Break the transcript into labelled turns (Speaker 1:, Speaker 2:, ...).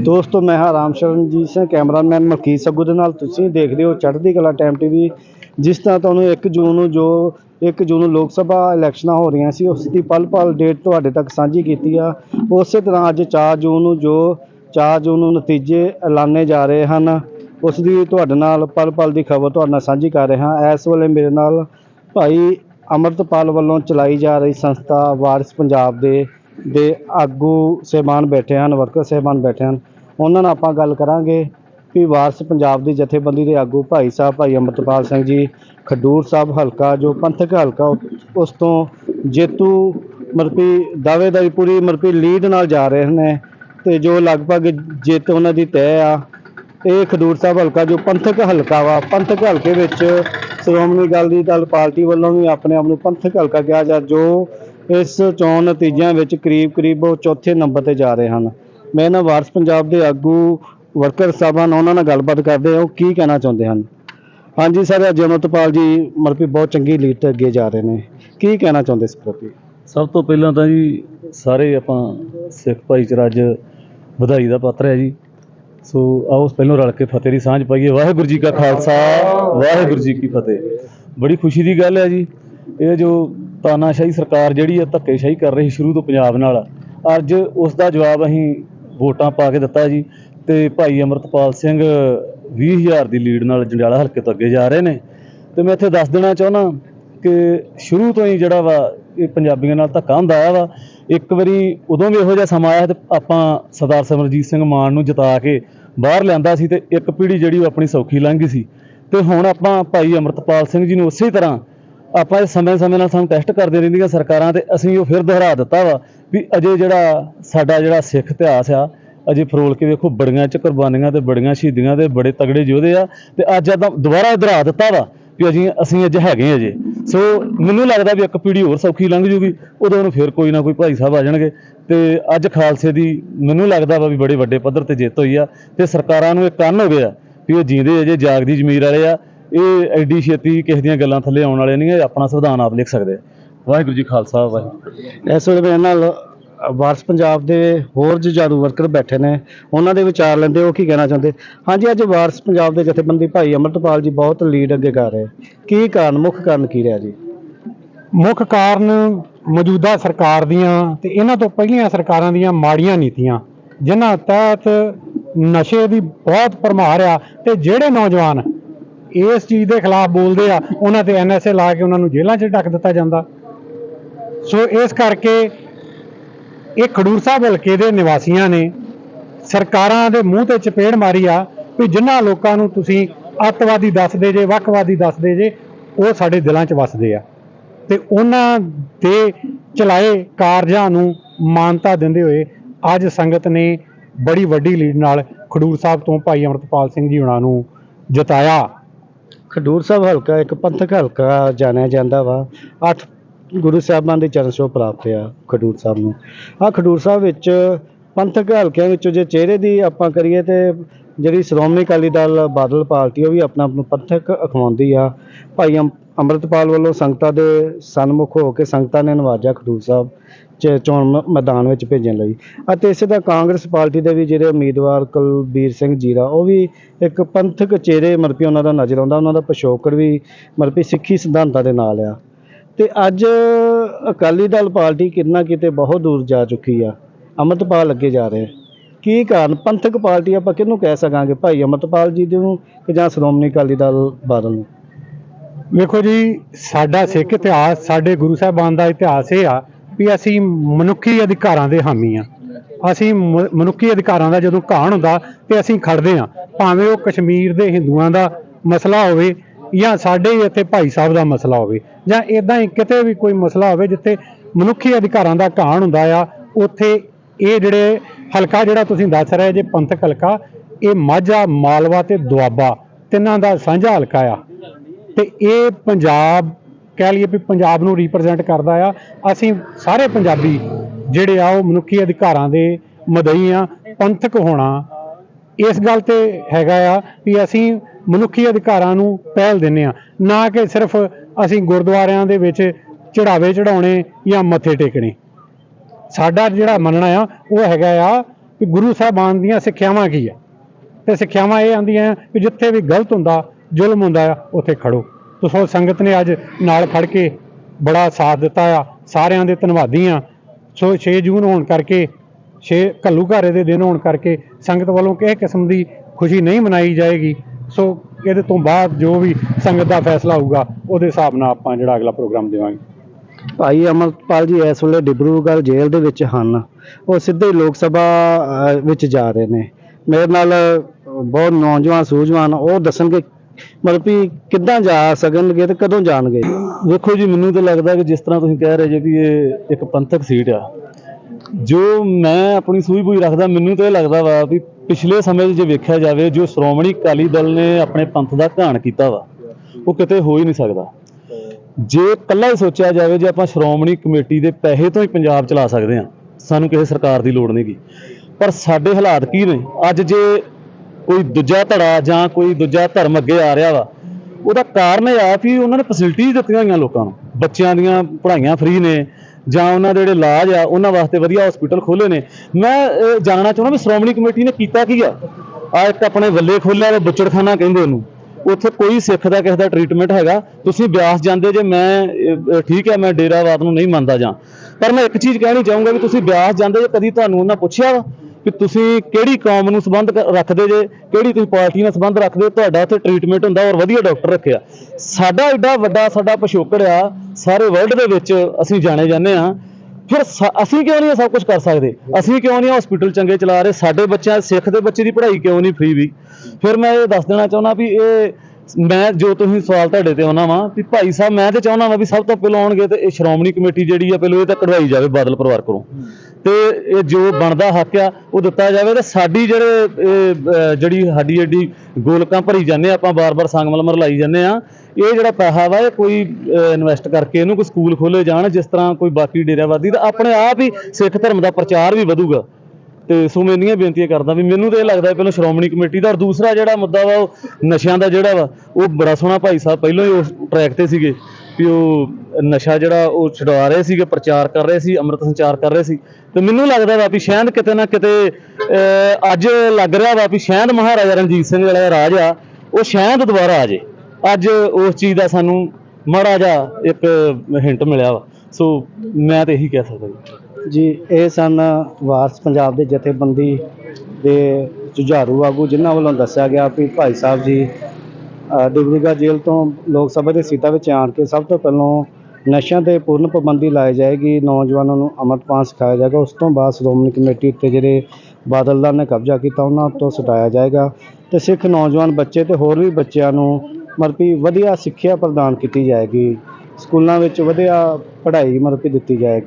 Speaker 1: ਦੋਸਤੋ, ਮੈਂ ਹਾਂ ਰਾਮ ਸ਼ਰਨਜੀਤ ਸਿੰਘ, ਕੈਮਰਾਮੈਨ ਮਲਕੀਤ ਸੱਗੂ ਦੇ ਨਾਲ। ਤੁਸੀਂ ਦੇਖਦੇ ਹੋ ਚੜ੍ਹਦੀ ਕਲਾ ਟਾਈਮ ਟੀਵੀ ਜਿਸ ਤਰ੍ਹਾਂ ਤੁਹਾਨੂੰ 1 ਜੂਨ ਨੂੰ ਜੋ 1 ਜੂਨ ਨੂੰ ਲੋਕ ਸਭਾ ਇਲੈਕਸ਼ਨਾਂ ਹੋ ਰਹੀਆਂ ਸੀ, ਉਸ ਦੀ ਪਲ ਪਲ ਡੇਟ ਤੁਹਾਡੇ ਤੱਕ ਸਾਂਝੀ ਕੀਤੀ ਆ। ਉਸੇ ਤਰ੍ਹਾਂ ਅੱਜ 4 ਜੂਨ ਨੂੰ ਜੋ 4 ਜੂਨ ਨੂੰ ਨਤੀਜੇ ਐਲਾਨੇ ਜਾ ਰਹੇ ਹਨ, ਉਸ ਦੀ ਤੁਹਾਡੇ ਨਾਲ ਪਲ ਪਲ ਦੀ ਖਬਰ ਤੁਹਾਡੇ ਨਾਲ ਸਾਂਝੀ ਕਰ ਰਿਹਾ ਇਸ ਵੇਲੇ ਮੇਰੇ ਨਾਲ ਭਾਈ ਅਮਰਤਪਾਲ ਵੱਲੋਂ ਚਲਾਈ ਜਾ ਰਹੀ ਸੰਸਥਾ ਵਾਰਿਸ ਪੰਜਾਬ ਦੇ ਦੇ ਆਗੂ ਸਹਿਬਾਨ ਬੈਠੇ ਹਨ, ਵਰਕਰ ਸਹਿਬਾਨ ਬੈਠੇ ਹਨ। ਉਹਨਾਂ ਨਾਲ ਆਪਾਂ ਗੱਲ ਕਰਾਂਗੇ ਵੀ ਵਾਰਸ ਪੰਜਾਬ ਦੀ ਜਥੇਬੰਦੀ ਦੇ ਆਗੂ ਭਾਈ ਸਾਹਿਬ, ਭਾਈ ਅਮਰਤਪਾਲ ਸਿੰਘ ਜੀ, ਖਡੂਰ ਸਾਹਿਬ ਹਲਕਾ, ਜੋ ਪੰਥਕ ਹਲਕਾ, ਉਸ- ਤੋਂ ਜੇਤੂ ਮਰਪੀ ਦਾਅਵੇਦਾਰੀ ਪੂਰੀ ਮਰਪੀ ਲੀਡ ਨਾਲ ਜਾ ਰਹੇ ਨੇ ਤੇ ਜੋ ਲਗਭਗ ਜਿੱਤ ਉਹਨਾਂ ਦੀ ਤੈਅ ਆ, ਇਹ ਖਡੂਰ ਸਾਹਿਬ ਹਲਕਾ ਜੋ ਪੰਥਕ ਹਲਕਾ ਵਾ, ਪੰਥਕ ਹਲਕੇ ਵਿੱਚ ਸ਼੍ਰੋਮਣੀ ਅਕਾਲੀ ਦਲ ਪਾਰਟੀ ਵੱਲੋਂ ਵੀ ਆਪਣੇ ਆਪ ਨੂੰ ਪੰਥਕ ਹਲਕਾ ਕਿਹਾ ਜਾ, ਜੋ ਇਸ ਚੋਣ ਨਤੀਜਿਆਂ ਵਿੱਚ ਕਰੀਬ ਕਰੀਬ ਉਹ ਚੌਥੇ ਨੰਬਰ ਤੇ ਜਾ ਰਹੇ ਹਨ। ਮੈਂ ਨਾ ਵਾਰਸ ਪੰਜਾਬ ਦੇ ਆਗੂ ਵਰਕਰ ਸਾਹਿਬਾਨ ਉਹਨਾਂ ਨਾਲ ਗੱਲਬਾਤ ਕਰਦੇ ਹਾਂ, ਉਹ ਕੀ ਕਹਿਣਾ ਚਾਹੁੰਦੇ ਹਨ? ਹਾਂਜੀ ਸਰ ਅੱਜ ਅਮਰਤਪਾਲ ਜੀ ਕਿ ਬਹੁਤ ਚੰਗੀ ਲੀਡ ਤੇ ਅੱਗੇ ਜਾ ਰਹੇ ਨੇ। ਕੀ ਕਹਿਣਾ ਚਾਹੁੰਦੇ ਇਸ ਪ੍ਰਤੀ?
Speaker 2: ਸਭ ਤੋਂ ਪਹਿਲਾਂ ਤਾਂ ਜੀ ਸਾਰੇ ਆਪਾਂ ਸਿੱਖ ਭਾਈਚਾਰਾ ਅੱਜ ਵਧਾਈ ਦਾ ਪਾਤਰ ਹੈ ਜੀ। ਸੋ ਆਓ ਪਹਿਲਾਂ ਰਲ ਕੇ ਫਤਿਹ ਦੀ ਸਾਂਝ ਪਾਈਏ। ਵਾਹਿਗੁਰੂ ਜੀ ਕਾ ਖਾਲਸਾ, ਵਾਹਿਗੁਰੂ ਜੀ ਕੀ ਫਤਿਹ। ਬੜੀ ਖੁਸ਼ੀ ਦੀ ਗੱਲ ਹੈ ਜੀ। ਇਹ ਜੋ ਤਾਨਾਸ਼ਾਹੀ ਸਰਕਾਰ ਜਿਹੜੀ ਹੈ, ਧੱਕੇਸ਼ਾਹੀ ਕਰ ਰਹੀ ਸ਼ੁਰੂ ਤੋਂ ਪੰਜਾਬ ਨਾਲ, ਅੱਜ ਉਸ ਦਾ ਜਵਾਬ ਅਸੀਂ ਵੋਟਾਂ ਪਾ ਕੇ ਦਿੱਤਾ ਜੀ। ਤੇ ਭਾਈ ਅਮਰਤਪਾਲ ਸਿੰਘ 20000 ਦੀ ਲੀਡ ਨਾਲ ਜੰਡਿਆਲਾ ਹਲਕੇ ਤੋਂ ਅੱਗੇ ਜਾ ਰਹੇ ਨੇ। ਤੇ ਮੈਂ ਇੱਥੇ ਦੱਸ ਦੇਣਾ ਚਾਹੁੰਦਾ ਕਿ ਸ਼ੁਰੂ ਤੋਂ ਹੀ ਜਿਹੜਾ ਵਾ ਇਹ ਪੰਜਾਬੀਆਂ ਨਾਲ ਧੱਕਾ ਹੁੰਦਾ ਆਇਆ ਵਾ, ਇੱਕ ਵਾਰੀ ਉਦੋਂ ਵੀ ਇਹੋ ਜਿਹਾ ਸਮਾਂ ਆਇਆ ਤੇ ਆਪਾਂ ਸਰਦਾਰ ਸਿਮਰਜੀਤ ਸਿੰਘ ਮਾਨ ਨੂੰ ਜਿਤਾ ਕੇ ਬਾਹਰ ਲਿਆਂਦਾ ਸੀ ਤੇ ਇੱਕ ਪੀੜ੍ਹੀ ਜਿਹੜੀ ਉਹ ਆਪਣੀ ਸੌਖੀ ਲੰਘ ਸੀ। ਤੇ ਹੁਣ ਆਪਾਂ ਭਾਈ ਅਮਰਤਪਾਲ ਸਿੰਘ ਜੀ ਨੂੰ ਉਸੇ ਤਰ੍ਹਾਂ ਆਪਾਂ ਸਮੇਂ-ਸਮੇਂ ਨਾਲ ਸਾਨੂੰ ਟੈਸਟ ਕਰਦੇ ਰਹਿੰਦੀਆਂ ਸਰਕਾਰਾਂ ਤੇ ਅਸੀਂ ਉਹ ਫਿਰ ਦੁਹਰਾ ਦਿੱਤਾ ਵਾ ਵੀ ਅਜੇ ਜਿਹੜਾ ਸਾਡਾ ਜਿਹੜਾ ਸਿੱਖ ਇਤਿਹਾਸ ਆ, ਅਜੇ ਫਰੋਲ ਕੇ ਵੇਖੋ ਬੜੀਆਂ ਚ ਕੁਰਬਾਨੀਆਂ ਤੇ ਬੜੀਆਂ ਸ਼ਹੀਦੀਆਂ ਦੇ ਬੜੇ ਤਗੜੇ ਯੋਧੇ ਆ ਤੇ ਅੱਜ ਆਪਾਂ ਦੁਬਾਰਾ ਦੁਹਰਾ ਦਿੱਤਾ ਵਾ ਵੀ ਅਸੀਂ ਅਸੀਂ ਅੱਜ ਹੈਗੇ ਅਜੇ। ਸੋ ਮੈਨੂੰ ਲੱਗਦਾ ਵੀ ਇੱਕ ਪੀੜ੍ਹੀ ਹੋਰ ਸੌਖੀ ਲੰਘ ਜੂਗੀ, ਉਦੋਂ ਨੂੰ ਫਿਰ ਕੋਈ ਨਾ ਕੋਈ ਭਾਈ ਸਾਹਿਬ ਆ ਜਾਣਗੇ। ਤੇ ਅੱਜ ਖਾਲਸੇ ਦੀ ਮੈਨੂੰ ਲੱਗਦਾ ਵਾ ਵੀ ਬੜੇ ਵੱਡੇ ਪੱਧਰ ਤੇ ਜਿੱਤ ਹੋਈ ਆ ਤੇ ਸਰਕਾਰਾਂ ਨੂੰ ਇਹ ਕੰਨ ਹੋ ਗਿਆ ਵੀ ਉਹ ਜੀਂਦੇ ਅਜੇ ਜਾਗਦੀ ਜ਼ਮੀਰ ਵਾਲੇ ਆ। ਇਹ ਐਡੀ ਛੇਤੀ ਕਿਸੇ ਦੀਆਂ ਗੱਲਾਂ ਥੱਲੇ ਆਉਣ ਵਾਲੇ ਨਹੀਂ ਇਹ ਆਪਣਾ ਸੰਵਿਧਾਨ ਆਪ ਲਿਖ ਸਕਦੇ ਵਾਹਿਗੁਰੂ ਜੀ ਖਾਲਸਾ ਵਾਹਿਗੁਰੂ
Speaker 1: ਇਸ ਵੇਲੇ ਮੇਰੇ ਨਾਲ ਵਾਰਸ ਪੰਜਾਬ ਦੇ ਹੋਰ ਜੁਝਾਰੂ ਵਰਕਰ ਬੈਠੇ ਨੇ। ਉਹਨਾਂ ਦੇ ਵਿਚਾਰ ਲੈਂਦੇ ਉਹ ਕੀ ਕਹਿਣਾ ਚਾਹੁੰਦੇ? ਹਾਂਜੀ ਅੱਜ ਵਾਰਸ ਪੰਜਾਬ ਦੇ ਜਥੇਬੰਦੀ ਭਾਈ ਅਮਰਤਪਾਲ ਜੀ ਬਹੁਤ ਲੀਡ ਅੱਗੇ ਕਰ ਰਹੇ। ਕੀ ਕਾਰਨ ਮੁੱਖ ਕਾਰਨ ਕੀ ਰਿਹਾ ਜੀ?
Speaker 3: ਮੁੱਖ ਕਾਰਨ ਮੌਜੂਦਾ ਸਰਕਾਰ ਦੀਆਂ ਤੇ ਇਹਨਾਂ ਤੋਂ ਪਹਿਲੀਆਂ ਸਰਕਾਰਾਂ ਦੀਆਂ ਮਾੜੀਆਂ ਨੀਤੀਆਂ ਜਿਨ੍ਹਾਂ ਤਹਿਤ ਨਸ਼ੇ ਦੀ ਬਹੁਤ ਭਰਮਾਰ ਆ ਤੇ ਜਿਹੜੇ ਨੌਜਵਾਨ ਇਸ ਚੀਜ਼ ਦੇ ਖਿਲਾਫ ਬੋਲਦੇ ਆ ਉਹਨਾਂ ਤੇ ਐਨਐਸਏ ਲਾ ਕੇ ਉਹਨਾਂ ਨੂੰ ਜੇਲ੍ਹਾਂ 'ਚ ਢੱਕ ਦਿੱਤਾ ਜਾਂਦਾ। ਸੋ ਇਸ ਕਰਕੇ ਇਹ ਖਡੂਰ ਸਾਹਿਬ ਹਲਕੇ ਦੇ ਨਿਵਾਸੀਆਂ ਨੇ ਸਰਕਾਰਾਂ ਦੇ ਮੂੰਹ ਤੇ ਚਪੇੜ ਮਾਰੀ ਆ ਵੀ ਜਿਨ੍ਹਾਂ ਲੋਕਾਂ ਨੂੰ ਤੁਸੀਂ ਅੱਤਵਾਦੀ ਦੱਸਦੇ ਜੇ, ਵੱਖਵਾਦੀ ਦੱਸਦੇ ਜੇ, ਉਹ ਸਾਡੇ ਦਿਲਾਂ 'ਚ ਵੱਸਦੇ ਆ। ਤੇ ਉਹਨਾਂ ਦੇ ਚਲਾਏ ਕਾਰਜਾਂ ਨੂੰ ਮਾਨਤਾ ਦਿੰਦੇ ਹੋਏ ਅੱਜ ਸੰਗਤ ਨੇ ਬੜੀ ਵੱਡੀ ਲੀਡ ਨਾਲ ਖਡੂਰ ਸਾਹਿਬ ਤੋਂ ਭਾਈ ਅਮਰਤਪਾਲ ਸਿੰਘ ਜੀ ਉਹਨਾਂ ਨੂੰ ਜਿਤਾਇਆ।
Speaker 1: ਖਡੂਰ ਸਾਹਿਬ ਹਲਕਾ ਇੱਕ ਪੰਥਕ ਹਲਕਾ ਜਾਣਿਆ ਜਾਂਦਾ ਵਾ। ਅੱਠ ਗੁਰੂ ਸਾਹਿਬਾਨ ਦੇ ਚਰਨ ਛੋਹ ਪ੍ਰਾਪਤ ਆ ਖਡੂਰ ਸਾਹਿਬ ਨੂੰ। ਆ ਖਡੂਰ ਸਾਹਿਬ ਵਿੱਚ ਪੰਥਕ ਹਲਕਿਆਂ ਵਿੱਚੋਂ ਜੇ ਚਿਹਰੇ ਦੀ ਆਪਾਂ ਕਰੀਏ ਤੇ ਜਿਹੜੀ ਸ਼੍ਰੋਮਣੀ ਅਕਾਲੀ ਦਲ ਬਾਦਲ ਪਾਰਟੀ ਉਹ ਵੀ ਆਪਣਾ ਆਪ ਨੂੰ ਪੰਥਕ ਅਖਵਾਉਂਦੀ ਆ। ਭਾਈ ਅਮ- ਅੰਮ੍ਰਿਤਪਾਲ ਵੱਲੋਂ ਸੰਗਤਾਂ ਦੇ ਸਨਮੁਖ ਹੋ ਕੇ ਸੰਗਤਾਂ ਨੇ ਨਵਾਜਿਆ ਖਡੂਰ ਸਾਹਿਬ ਚ ਚੋਣ ਮ- ਮੈਦਾਨ ਵਿੱਚ ਭੇਜਣ ਲਈ। ਅਤੇ ਇਸੇ ਦਾ ਕਾਂਗਰਸ ਪਾਰਟੀ ਦੇ ਵੀ ਜਿਹੜੇ ਉਮੀਦਵਾਰ ਕੁਲਬੀਰ ਸਿੰਘ ਜੀਰਾ, ਉਹ ਵੀ ਇੱਕ ਪੰਥਕ ਚਿਹਰੇ ਮਰਪੀ ਉਹਨਾਂ ਦਾ ਨਜ਼ਰ ਆਉਂਦਾ, ਉਹਨਾਂ ਦਾ ਪਿਛੋਕੜ ਵੀ ਮਰਪੀ ਸਿੱਖੀ ਸਿਧਾਂਤਾਂ ਦੇ ਨਾਲ ਆ। ਤੇ ਅੱਜ ਅਕਾਲੀ ਦਲ ਪਾਰਟੀ ਕਿੰਨਾ ਕਿਤੇ ਬਹੁਤ ਦੂਰ ਜਾ ਚੁੱਕੀ ਆ। ਅੰਮ੍ਰਿਤਪਾਲ ਅੱਗੇ ਜਾ ਰਹੇ। ਕੀ ਕਾਰਨ? ਪੰਥਕ ਪਾਰਟੀ ਆਪਾਂ ਕਿਹਨੂੰ ਕਹਿ ਸਕਾਂਗੇ? ਭਾਈ ਅੰਮ੍ਰਿਤਪਾਲ ਜੀ ਨੂੰ ਕਿ ਜਾਂ ਸ਼੍ਰੋਮਣੀ ਅਕਾਲੀ ਦਲ ਬਾਦਲ ਨੂੰ?
Speaker 3: ਵੇਖੋ ਜੀ, ਸਾਡਾ ਸਿੱਖ ਇਤਿਹਾਸ, ਸਾਡੇ ਗੁਰੂ ਸਾਹਿਬਾਨ ਦਾ ਇਤਿਹਾਸ ਇਹ ਆ ਵੀ ਅਸੀਂ ਮਨੁੱਖੀ ਅਧਿਕਾਰਾਂ ਦੇ ਹਾਮੀ ਆ। ਅਸੀਂ ਮ- ਮਨੁੱਖੀ ਅਧਿਕਾਰਾਂ ਦਾ ਜਦੋਂ ਘਾਣ ਹੁੰਦਾ ਤੇ ਅਸੀਂ ਖੜਦੇ ਆ ਭਾਵੇਂ ਉਹ ਕਸ਼ਮੀਰ ਦੇ ਹਿੰਦੂਆਂ ਦਾ ਮਸਲਾ ਹੋਵੇ ਜਾਂ ਸਾਡੇ ਹੀ ਇੱਥੇ ਭਾਈ ਸਾਹਿਬ ਦਾ ਮਸਲਾ ਹੋਵੇ, ਜਾਂ ਇਦਾਂ ਹੀ ਕਿਤੇ ਵੀ ਕੋਈ ਮਸਲਾ ਹੋਵੇ ਜਿੱਥੇ ਮਨੁੱਖੀ ਅਧਿਕਾਰਾਂ ਦਾ ਘਾਣ ਹੁੰਦਾ ਆ, ਉੱਥੇ ਇਹ ਜਿਹੜੇ ਹਲਕਾ ਜਿਹੜਾ ਤੁਸੀਂ ਦੱਸ ਰਹੇ ਜੇ ਪੰਥਕ ਹਲਕਾ, ਇਹ ਮਾਝਾ, ਮਾਲਵਾ ਤੇ ਦੁਆਬਾ ਤਿੰਨਾਂ ਦਾ ਸਾਂਝਾ ਹਲਕਾ ਆ। ਤੇ ਇਹ ਪੰਜਾਬ ਕਹਿ ਲਈਏ ਵੀ ਪੰਜਾਬ ਨੂੰ ਰਿਪਰੈਜ਼ੈਂਟ ਕਰਦਾ ਆ। ਅਸੀਂ ਸਾਰੇ ਪੰਜਾਬੀ ਜਿਹੜੇ ਆ ਉਹ ਮਨੁੱਖੀ ਅਧਿਕਾਰਾਂ ਦੇ ਮਦਈ ਆ, ਪੰਥਕ ਹੋਣਾ। ਇਸ ਗੱਲ ਤੇ ਹੈਗਾ ਆ ਵੀ ਅਸੀਂ ਮਨੁੱਖੀ ਅਧਿਕਾਰਾਂ ਨੂੰ ਪਹਿਲ ਦਿੰਨੇ ਆ ਨਾ ਕਿ ਸਿਰਫ ਅਸੀਂ ਗੁਰਦੁਆਰਿਆਂ ਦੇ ਵਿੱਚ ਚੜਾਵੇ ਚੜਾਉਣੇ ਜਾਂ ਮੱਥੇ ਟੇਕਣੇ। ਸਾਡਾ ਜਿਹੜਾ ਮੰਨਣਾ ਆ, ਉਹ ਹੈਗਾ ਆ ਕਿ ਗੁਰੂ ਸਾਹਿਬਾਨ ਦੀਆਂ ਸਿੱਖਿਆਵਾਂ ਕੀ ਆ? ਤੇ ਸਿੱਖਿਆਵਾਂ ਇਹ ਆਂਦੀਆਂ ਕਿ ਜਿੱਥੇ ਵੀ ਗਲਤ ਹੁੰਦਾ, ਜ਼ੁਲਮ ਹੁੰਦਾ ਆ, ਉੱਥੇ ਖੜੋ। ਤੋ ਸੋ ਸੰਗਤ ਨੇ ਅੱਜ ਨਾਲ ਖੜ ਕੇ ਬੜਾ ਸਾਥ ਦਿੱਤਾ ਆ। ਸਾਰਿਆਂ ਦੇ ਧੰਨਵਾਦੀ ਆ ਸੋ 6 ਜੂਨ ਹੋਣ ਕਰਕੇ 6 ਘੱਲੂਘਾਰੇ ਦੇ ਦਿਨ ਹੋਣ ਕਰਕੇ ਸੰਗਤ ਵੱਲੋਂ ਕਿਸੇ ਕਿਸਮ ਦੀ ਖੁਸ਼ੀ ਨਹੀਂ ਮਨਾਈ ਜਾਏਗੀ। ਸੋ ਇਹਦੇ ਤੋਂ ਬਾਅਦ ਜੋ ਵੀ ਸੰਗਤ ਦਾ ਫੈਸਲਾ ਹੋਊਗਾ ਉਹਦੇ ਹਿਸਾਬ ਨਾਲ ਆਪਾਂ ਜਿਹੜਾ ਅਗਲਾ ਪ੍ਰੋਗਰਾਮ ਦੇਵਾਂਗੇ।
Speaker 1: ਭਾਈ ਅਮਰਪਾਲ ਜੀ ਇਸ ਵੇਲੇ ਡਿਬਰੂਗੜ੍ਹ ਜੇਲ੍ਹ ਦੇ ਵਿੱਚ ਹਨ। ਉਹ ਸਿੱਧੇ ਲੋਕ ਸਭਾ ਅਹ, ਵਿੱਚ ਜਾ ਰਹੇ ਨੇ। ਮੇਰੇ ਨਾਲ ਬਹੁਤ ਨੌਜਵਾਨ ਸੂਝਵਾਨ ਉਹ ਦੱਸਣਗੇ ਮਤਲਬ ਵੀ ਕਿੱਦਾਂ ਜਾ ਸਕਣਗੇ ਤੇ ਕਦੋਂ ਜਾਣਗੇ।
Speaker 2: ਵੇਖੋ ਜੀ ਮੈਨੂੰ ਤਾਂ ਲੱਗਦਾ ਕਿ ਜਿਸ ਤਰ੍ਹਾਂ ਤੁਸੀਂ ਕਹਿ ਰਹੇ ਜੇ ਵੀ ਇਹ ਇੱਕ ਪੰਥਕ ਸੀਟ ਆ ਜੋ ਮੈਂ ਆਪਣੀ ਸੂਈ ਬੂਝ ਰੱਖਦਾ, ਮੈਨੂੰ ਤਾਂ ਇਹ ਲੱਗਦਾ ਵਾ ਵੀ ਪਿਛਲੇ ਸਮੇਂ 'ਚ ਜੇ ਵੇਖਿਆ ਜਾਵੇ, ਜੋ ਸ਼੍ਰੋਮਣੀ ਅਕਾਲੀ ਦਲ ਨੇ ਆਪਣੇ ਪੰਥ ਦਾ ਘਾਣ ਕੀਤਾ ਵਾ, ਉਹ ਕਿਤੇ ਹੋ ਹੀ ਨਹੀਂ ਸਕਦਾ। ਜੇ ਇਕੱਲਾ ਹੀ ਸੋਚਿਆ ਜਾਵੇ, ਜੇ ਆਪਾਂ ਸ਼੍ਰੋਮਣੀ ਕਮੇਟੀ ਦੇ ਪੈਸੇ ਤੋਂ ਹੀ ਪੰਜਾਬ ਚਲਾ ਸਕਦੇ ਹਾਂ, ਸਾਨੂੰ ਕਿਸੇ ਸਰਕਾਰ ਦੀ ਲੋੜ ਨਹੀਂਗੀ। ਪਰ ਸਾਡੇ ਹਾਲਾਤ ਕੀ ਨੇ? ਅੱਜ ਜੇ ਕੋਈ ਦੂਜਾ ਧੜਾ ਜਾਂ ਕੋਈ ਦੂਜਾ ਧਰਮ ਅੱਗੇ ਆ ਰਿਹਾ ਵਾ, ਉਹਦਾ ਕਾਰਨ ਇਹ ਆ ਵੀ ਉਹਨਾਂ ਨੇ ਫੈਸਿਲਿਟੀਜ਼ ਦਿੱਤੀਆਂ ਹੋਈਆਂ ਲੋਕਾਂ ਨੂੰ। ਬੱਚਿਆਂ ਦੀਆਂ ਪੜ੍ਹਾਈਆਂ ਫ੍ਰੀ ਨੇ ਜਾਂ ਉਹਨਾਂ ਦੇ ਜਿਹੜੇ ਇਲਾਜ ਆ, ਉਹਨਾਂ ਵਾਸਤੇ ਵਧੀਆ ਹਸਪੀਟਲ ਖੋਲੇ ਨੇ। ਮੈਂ ਜਾਣਨਾ ਚਾਹੁੰਦਾ ਵੀ ਸ਼੍ਰੋਮਣੀ ਕਮੇਟੀ ਨੇ ਕੀਤਾ ਕੀ ਆ? ਆ ਇੱਕ ਆਪਣੇ ਵੱਲੇ ਖੋਲਿਆ ਵਾ, ਬੁੱਚੜਖਾਨਾ ਕਹਿੰਦੇ ਉਹਨੂੰ। ਉੱਥੇ ਕੋਈ ਸਿੱਖ ਦਾ ਕਿਸੇ ਦਾ ਟ੍ਰੀਟਮੈਂਟ ਹੈਗਾ। ਤੁਸੀਂ ਬਿਆਸ ਜਾਂਦੇ ਜੇ, ਮੈਂ ਠੀਕ ਹੈ ਮੈਂ ਡੇਰਾਵਾਦ ਨੂੰ ਨਹੀਂ ਮੰਨਦਾ ਜਾਂ। ਪਰ ਮੈਂ ਇੱਕ ਚੀਜ਼ ਕਹਿਣੀ ਚਾਹੂੰਗਾ ਵੀ ਤੁਸੀਂ ਬਿਆਸ ਜਾਂਦੇ ਜੇ, ਕਦੀ ਤੁਹਾਨੂੰ ਉਹਨਾਂ ਪੁੱਛਿਆ ਵਾ? ਕਿ ਤੁਸੀਂ ਕਿਹੜੀ ਕੌਮ ਨੂੰ ਸੰਬੰਧ ਕ- ਰੱਖਦੇ ਜੇ, ਕਿਹੜੀ ਤੁਸੀਂ ਪਾਰਟੀ ਨਾਲ ਸੰਬੰਧ ਰੱਖਦੇ ਤੁਹਾਡਾ ਉੱਥੇ ਟ੍ਰੀਟਮੈਂਟ ਹੁੰਦਾ ਔਰ ਵਧੀਆ ਡਾਕਟਰ ਰੱਖਿਆ। ਸਾਡਾ ਐਡਾ ਵੱਡਾ ਸਾਡਾ ਪਿਛੋਕੜ ਆ, ਸਾਰੇ ਵਰਲਡ ਦੇ ਵਿੱਚ ਅਸੀਂ ਜਾਣੇ ਜਾਂਦੇ ਆ ਫਿਰ ਸ- ਅਸੀਂ ਕਿਉਂ ਨਹੀਂ ਇਹ ਸਭ ਕੁਝ ਕਰ ਸਕਦੇ? ਅਸੀਂ ਕਿਉਂ ਨਹੀਂ ਹਸਪੀਟਲ ਚੰਗੇ ਚਲਾ ਰਹੇ? ਸਾਡੇ ਬੱਚਿਆਂ, ਸਿੱਖ ਦੇ ਬੱਚੇ ਦੀ ਪੜ੍ਹਾਈ ਕਿਉਂ ਨਹੀਂ ਫ੍ਰੀ ਵੀ? ਫਿਰ ਮੈਂ ਇਹ ਦੱਸ ਦੇਣਾ ਚਾਹੁੰਦਾ ਵੀ ਇਹ ਮੈਂ ਜੋ ਤੁਸੀਂ ਸਵਾਲ ਤੁਹਾਡੇ ਤੇ ਆਉਣਾ ਵਾਂ ਵੀ ਭਾਈ ਸਾਹਿਬ ਮੈਂ ਤੇ ਚਾਹੁੰਦਾ ਵਾਂ ਵੀ ਸਭ ਤੋਂ ਪਹਿਲਾਂ ਆਉਣਗੇ ਤੇ ਇਹ ਸ਼੍ਰੋਮਣੀ ਕਮੇਟੀ ਜਿਹੜੀ ਆ ਪਹਿਲਾਂ ਇਹ ਤਾਂ ਕਢਵਾਈ ਜਾਵੇ ਬਾਦਲ ਪਰਿਵਾਰ ਕੋਲੋਂ। ਤੇ ਇਹ ਜੋ ਬਣਦਾ ਹੱਕ ਆ ਉਹ ਦਿੱਤਾ ਜਾਵੇ ਤੇ ਸਾਡੀ ਜਿਹੜੇ ਇਹ, ਅਹ, ਜਿਹੜੀ ਸਾਡੀ ਜਿਹੜੀ ਗੋਲਕਾਂ ਭਰੀ ਜਾਂਦੇ ਆ, ਆਪਾਂ ਬਾਰ-ਬਾਰ ਸੰਗਮਲਮਰ ਲਾਈ ਜਾਂਦੇ ਆ ਇਹ ਜਿਹੜਾ ਪੈਸਾ ਵਾ ਇਹ ਕੋਈ ਇਨਵੈਸਟ ਕਰਕੇ ਇਹਨੂੰ ਕੋਈ ਸਕੂਲ ਖੋਲੇ ਜਾਣ ਜਿਸ ਤਰ੍ਹਾਂ ਕੋਈ ਬਾਕੀ ਡੇਰਾਵਾਦੀ ਤਾਂ ਆਪਣੇ ਆਪ ਹੀ ਸਿੱਖ ਧਰਮ ਦਾ ਪ੍ਰਚਾਰ ਵੀ ਵਧੂਗਾ। ਤੇ ਸੋ ਮੈਂ ਇੰਨੀਆਂ ਬੇਨਤੀਆਂ ਕਰਦਾ ਵੀ ਮੈਨੂੰ ਤਾਂ ਇਹ ਲੱਗਦਾ ਪਹਿਲਾਂ ਸ਼੍ਰੋਮਣੀ ਕਮੇਟੀ ਦਾ ਔਰ ਦੂਸਰਾ ਜਿਹੜਾ ਮੁੱਦਾ ਵਾ, ਉਹ ਨਸ਼ਿਆਂ ਦਾ ਜਿਹੜਾ ਵਾ, ਉਹ ਬੜਾ ਸੋਹਣਾ ਭਾਈ ਸਾਹਿਬ ਪਹਿਲਾਂ ਹੀ ਉਸ ਟਰੈਕ ਤੇ ਸੀਗੇ ਵੀ ਉਹ ਨਸ਼ਾ ਜਿਹੜਾ ਉਹ ਛਡਵਾ ਰਹੇ ਸੀਗੇ, ਪ੍ਰਚਾਰ ਕਰ ਰਹੇ ਸੀ, ਅੰਮ੍ਰਿਤ ਸੰਚਾਰ ਕਰ ਰਹੇ ਸੀ। ਤੇ ਮੈਨੂੰ ਲੱਗਦਾ ਵਾ ਵੀ ਸ਼ਾਇਦ ਕਿਤੇ ਨਾ ਕਿਤੇ ਅੱਜ ਲੱਗ ਰਿਹਾ ਵਾ ਵੀ ਸ਼ਾਇਦ ਮਹਾਰਾਜਾ ਰਣਜੀਤ ਸਿੰਘ ਵਾਲਾ ਰਾਜ ਆ, ਉਹ ਸ਼ਾਇਦ ਦੁਬਾਰਾ ਆ ਜੇ। ਅੱਜ ਉਸ ਚੀਜ਼ ਦਾ ਸਾਨੂੰ ਮਾੜਾ ਜਿਹਾ ਇੱਕ ਹਿੰਟ ਮਿਲਿਆ ਵਾ। ਸੋ ਮੈਂ ਤਾਂ ਇਹੀ ਕਹਿ ਸਕਦਾ
Speaker 1: ਜੀ ਇਹ ਸਨ ਵਾਰਸ ਪੰਜਾਬ ਦੇ ਜਥੇਬੰਦੀ ਦੇ ਜੁਝਾਰੂ ਆਗੂ ਜਿਨ੍ਹਾਂ ਵੱਲੋਂ ਦੱਸਿਆ ਗਿਆ ਵੀ ਭਾਈ ਸਾਹਿਬ ਜੀ ਅ, ਡਿਬਰੂਗੜ੍ਹ ਜੇਲ੍ਹ ਤੋਂ ਲੋਕ ਸਭਾ ਦੇ ਸੀਟਾਂ ਵਿੱਚ ਆਣ ਕੇ ਸਭ ਤੋਂ ਪਹਿਲਾਂ ਨਸ਼ਿਆਂ ਤੇ ਪੂਰਨ ਪਾਬੰਦੀ ਲਾਈ ਜਾਏਗੀ ਨੌਜਵਾਨਾਂ ਨੂੰ ਅੰਮ੍ਰਿਤਪਾਨ ਸਿਖਾਇਆ ਜਾਏਗਾ। ਉਸ ਤੋਂ ਬਾਅਦ ਸ਼੍ਰੋਮਣੀ ਕਮੇਟੀ ਉੱਤੇ ਜਿਹੜੇ ਬਾਦਲਦਾਰ ਨੇ ਕਬਜ਼ਾ ਕੀਤਾ ਉਹਨਾਂ ਤੋਂ ਛਡਾਇਆ ਜਾਏਗਾ। ਤੇ ਸਿੱਖ ਨੌਜਵਾਨ ਬੱਚੇ ਤੇ ਹੋਰ ਵੀ ਬੱਚਿਆਂ ਨੂੰ ਮਤਲਬ ਵੀ ਵਧੀਆ ਸਿੱਖਿਆ ਪ੍ਰਦਾਨ ਕੀਤੀ ਜਾਏਗੀ। ਸਕੂਲਾਂ ਵਿੱਚ ਵਧੀਆ ਪੜ੍ਹਾਈ ਮਤਲਬ ਕਿ ਦਿੱਤੀ ਜਾਏਗੀ।